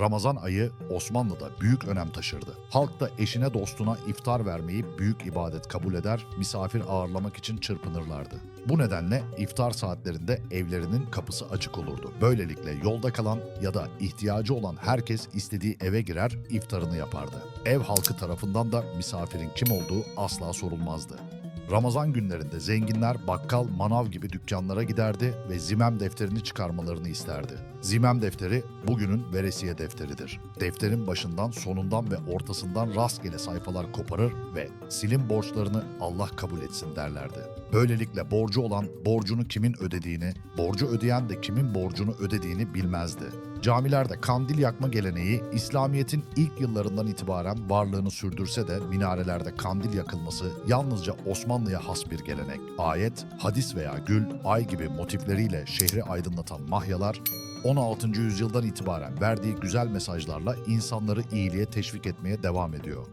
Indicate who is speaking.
Speaker 1: Ramazan ayı Osmanlı'da büyük önem taşırdı. Halk da eşine dostuna iftar vermeyi büyük ibadet kabul eder, misafir ağırlamak için çırpınırlardı. Bu nedenle iftar saatlerinde evlerinin kapısı açık olurdu. Böylelikle yolda kalan ya da ihtiyacı olan herkes istediği eve girer, iftarını yapardı. Ev halkı tarafından da misafirin kim olduğu asla sorulmazdı. Ramazan günlerinde zenginler bakkal, manav gibi dükkanlara giderdi ve zimem defterini çıkarmalarını isterdi. Zimem defteri bugünün veresiye defteridir. Defterin başından, sonundan ve ortasından rastgele sayfalar koparır ve silin borçlarını Allah kabul etsin derlerdi. Böylelikle borcu olan borcunu kimin ödediğini, borcu ödeyen de kimin borcunu ödediğini bilmezdi. Camilerde kandil yakma geleneği İslamiyet'in ilk yıllarından itibaren varlığını sürdürse de minarelerde kandil yakılması yalnızca Osmanlı'ya has bir gelenek. Ayet, hadis veya gül, ay gibi motifleriyle şehri aydınlatan mahyalar 16. yüzyıldan itibaren verdiği güzel mesajlarla insanları iyiliğe teşvik etmeye devam ediyor.